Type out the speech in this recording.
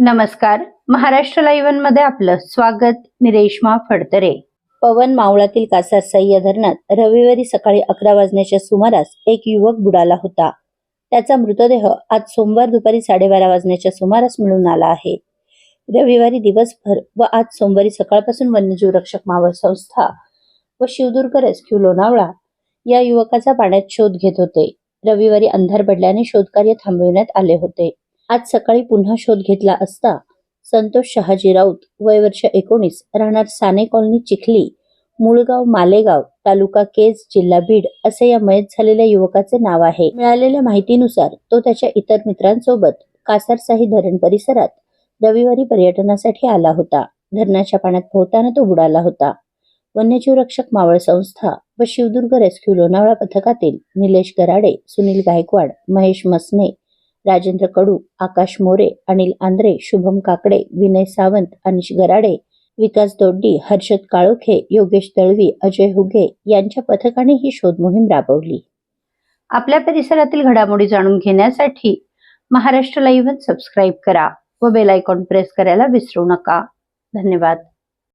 नमस्कार. महाराष्ट्र लाईव्हमध्ये आपलं स्वागत. मी रेश्मा फडतरे. पवन मावळातील कासार सह्य धरणात रविवारी सकाळी अकरा वाजण्याच्या सुमारास एक युवक बुडाला होता. त्याचा मृतदेह आज सोमवार दुपारी साडेबारा वाजण्याच्या सुमारास मिळून आला आहे. रविवारी दिवसभर व आज सोमवारी सकाळपासून वन्यजीव रक्षक मावळ संस्था व शिवदुर्ग रेस्क्यू लोणावळा या युवकाचा पाण्यात शोध घेत होते. रविवारी अंधार पडल्याने शोधकार्य थांबविण्यात आले होते. आज सकाळी पुन्हा शोध घेतला असता संतोष शहाजी राऊत वय वर्ष एकोणीस राहणार साने कॉलनी चिखली मुळगाव मालेगाव तालुका केज जिल्हा बीड असे या मयत झालेल्या युवकाचे नाव आहे. मिळालेल्या माहितीनुसार तो त्याच्या इतर मित्रांसोबत कासारसाही धरण परिसरात रविवारी पर्यटनासाठी आला होता. धरणाच्या पाण्यात पोहताना तो बुडाला होता. वन्यजीव रक्षक मावळ संस्था व शिवदुर्ग रेस्क्यू लोणावळा पथकातील निलेश गराडे सुनील गायकवाड महेश मसने राजेंद्र कडू आकाश मोरे अनिल आंद्रे शुभम काकडे विनय सावंत अनिश गराडे विकास दोड्डी हर्षद काळोखे योगेश दळवी अजय हुगे यांच्या पथकाने ही शोध मोहीम राबवली. आपल्या परिसरातील घडामोडी जाणून घेण्यासाठी महाराष्ट्र लाईव्ह सबस्क्राईब करा व बेल आयकॉन प्रेस करायला विसरू नका. धन्यवाद.